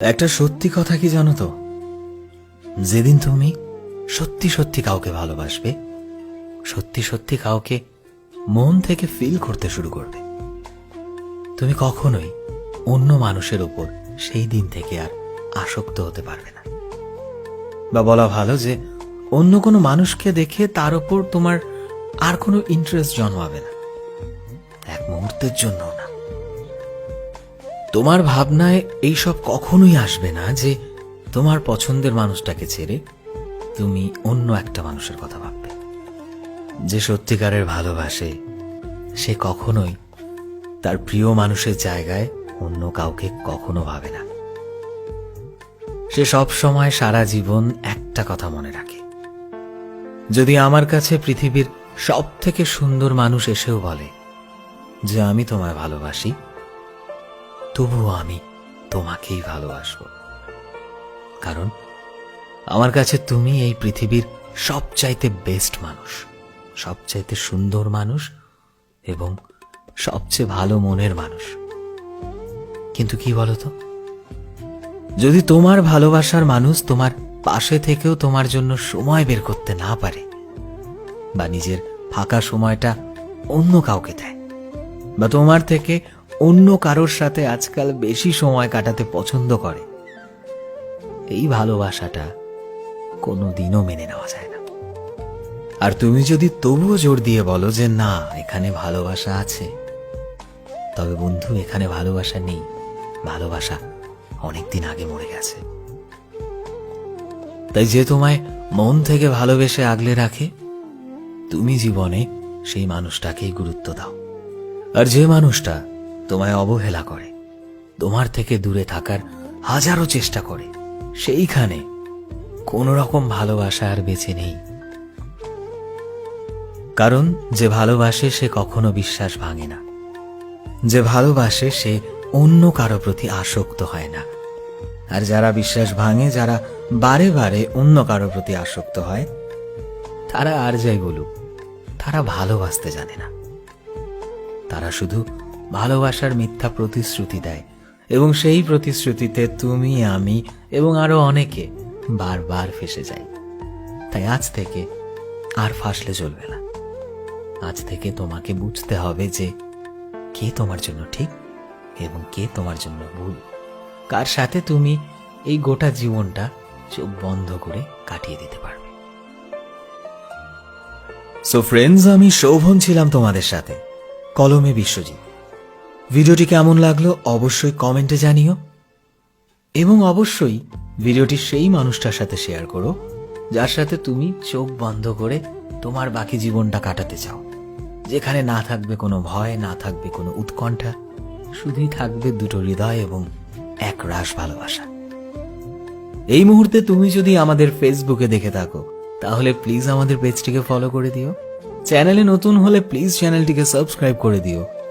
একটা সত্যি কথা কি জানো তো? যেদিন তুমি সত্যি সত্যি কাউকে ভালোবাসবে, সত্যি সত্যি কাউকে মন থেকে ফিল করতে শুরু করবে। তুমি কখনোই অন্য মানুষের ওপর সেই দিন থেকে আর আসক্ত হতে পারবে না। বা বলা ভালো যে, অন্য কোনো মানুষকে দেখে তার ওপর তোমার আর কোনো ইন্টারেস্ট জন্মাবে না। এক মুহূর্তের জন্য না। তোমার ভাবনায় এইসব কখনোই আসবে না যে তোমার পছন্দের মানুষটাকে ছেড়ে তুমি অন্য একটা মানুষের কথা ভাববে। যে সত্যিকারের ভালোবাসে, সে কখনোই তার প্রিয় মানুষের জায়গায় অন্য কাউকে কখনো ভাবে না। সে সব সময় সারা জীবন একটা কথা মনে রাখে। যদি আমার কাছে পৃথিবীর সব থেকে সুন্দর মানুষ এসেও বলে যে, আমি তোমায় ভালোবাসি তবুও আমি তোমাকেই ভালোবাসবো। কারণ আমার কাছে তুমি এই পৃথিবীর সবচাইতে বেস্ট মানুষ, সবচাইতে সুন্দর মানুষ এবং সবচেয়ে ভালো মনের মানুষ। কিন্তু কি বলতো? যদি তোমার ভালোবাসার মানুষ তোমার পাশে থেকেও তোমার জন্য সময় বের করতে না পারে বা নিজের ফাঁকা সময়টা অন্য কাউকে দেয় বা তোমার থেকে অন্য কারোর সাথে আজকাল বেশি সময় কাটাতে পছন্দ করে। এই ভালোবাসাটা কোনো দিনও মেনে নেওয়া যায় না। আর তুমি যদি তবুও জোর দিয়ে বলো যে না, এখানে ভালোবাসা আছে, তবে বন্ধু, এখানে ভালোবাসা নেই। ভালোবাসা অনেকদিন আগে মরে গেছে। তাই যে তোমায় মন থেকে ভালোবেসে আগলে রাখে, তুমি জীবনে সেই মানুষটাকেই গুরুত্ব দাও। আর যে মানুষটা তোমায় অবহেলা করে, তোমার থেকে দূরে থাকার হাজারো চেষ্টা করে, সেইখানে কোনো রকম ভালোবাসা আর বেঁচে নেই। কারণ যে ভালোবাসে সে কখনো বিশ্বাস ভাঙে না। যে ভালোবাসে সে অন্য কারও প্রতি আসক্ত হয় না। আর যারা বিশ্বাস ভাঙে, যারা বারে বারে অন্য কারও প্রতি আসক্ত হয়, তারা আর যাই বলুক, তারা ভালোবাসতে জানে না। তারা শুধু ভালোবাসার মিথ্যা প্রতিশ্রুতি দেয়। এবং সেই প্রতিশ্রুতিতে তুমি, আমি এবং আরও অনেকে বারবার ফেসে যাই তাই আজ থেকে আর ফাসলে চলবে না। আজ থেকে তোমাকে বুঝতে হবে যে কে তোমার জন্য ঠিক এবং কে তোমার জন্য ভুল। কার সাথে তুমি এই গোটা জীবনটা চোখ বন্ধ করে কাটিয়ে দিতে পারবে। সো ফ্রেন্ডস আমি শোভন ছিলাম তোমাদের সাথে। কলমে বিশ্বজিৎ। ভিডিওটি কেমন লাগল অবশ্যই কমেন্টে জানিও। এবং অবশ্যই ভিডিওটি সেই মানুষটার সাথে শেয়ার করো, যার সাথে তুমি চোখ বন্ধ করে তোমার বাকি জীবনটা কাটাতে চাও। যেখানে না থাকবে কোনো ভয়, না থাকবে কোনো উৎকণ্ঠা, শুধুই থাকবে দুটো হৃদয় এবং এক রাস ভালোবাসা। এই মুহূর্তে তুমি যদি আমাদের ফেসবুকে দেখে থাকো, তাহলে প্লিজ আমাদের পেজটিকে ফলো করে দিও। চ্যানেলে নতুন হলে প্লিজ চ্যানেলটিকে সাবস্ক্রাইব করে দিও।